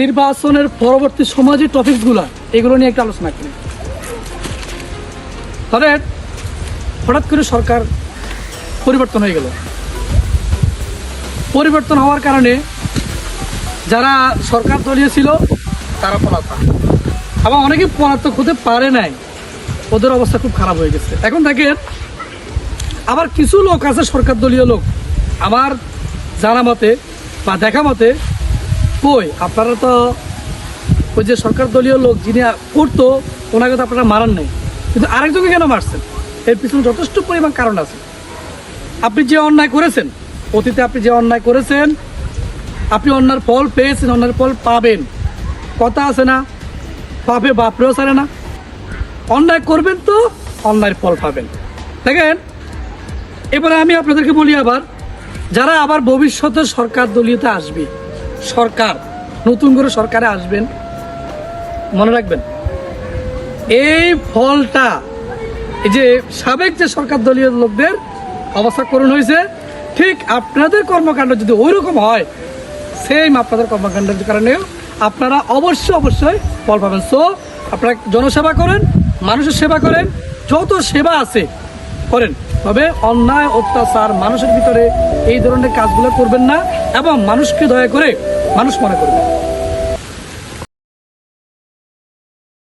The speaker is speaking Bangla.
নির্বাচনের পরবর্তী সময় যে টপিকসগুলো এগুলো নিয়ে একটা আলোচনা করি। ধরেন হঠাৎ করে সরকার পরিবর্তন হয়ে গেল। পরিবর্তন হওয়ার কারণে যারা সরকার দলীয় ছিল, তারা পলাতক। আবার অনেকে পলাতক হতে পারে নাই, ওদের অবস্থা খুব খারাপ হয়ে গেছে। এখন দেখেন, আবার কিছু লোক আছে সরকার দলীয় লোক। আমার জানা মতে বা দেখা মতে কই? আপনারা তো ওই যে সরকার দলীয় লোক যিনি করতো ওনাকে তো আপনারা মারান নাই। কিন্তু আরেকজনকে কেন মারছেন? এর পিছনে যথেষ্ট পরিমাণ কারণ আছে। আপনি যে অন্যায় করেছেন, অতীতে আপনি যে অন্যায় করেছেন, আপনি অন্যার ফল পেয়েছেন, অন্যার ফল পাবেন। কথা আছে না পাবে বাপরেও সারে না। অন্যায় করবেন তো, অন্যায়ের ফল পাবেন। দেখেন, এবারে আমি আপনাদেরকে বলি আবার, যারা আবার ভবিষ্যতে সরকার দলীয়তে আসবে সরকার, নতুন করে সরকারে আসবেন, মনে রাখবেন। এই ফলটা, এই যে সাবেক যে সরকার দলীয় লোকদের অবস্থা করুন হয়েছে, ঠিক আপনাদের কর্মকাণ্ড যদি ওই রকম হয় সেম আপনাদের কর্মকাণ্ডের কারণেও আপনারা অবশ্যই অবশ্যই ফল পাবেন। সো আপনারা জনসেবা করেন, মানুষের সেবা করেন, যত সেবা আছে করেন। তবে অন্যায়, অত্যাচার মানুষের ভিতরে এই ধরনের কাজগুলো করবেন না এবং মানুষকে দয়া করে মানুষ মনে করবেন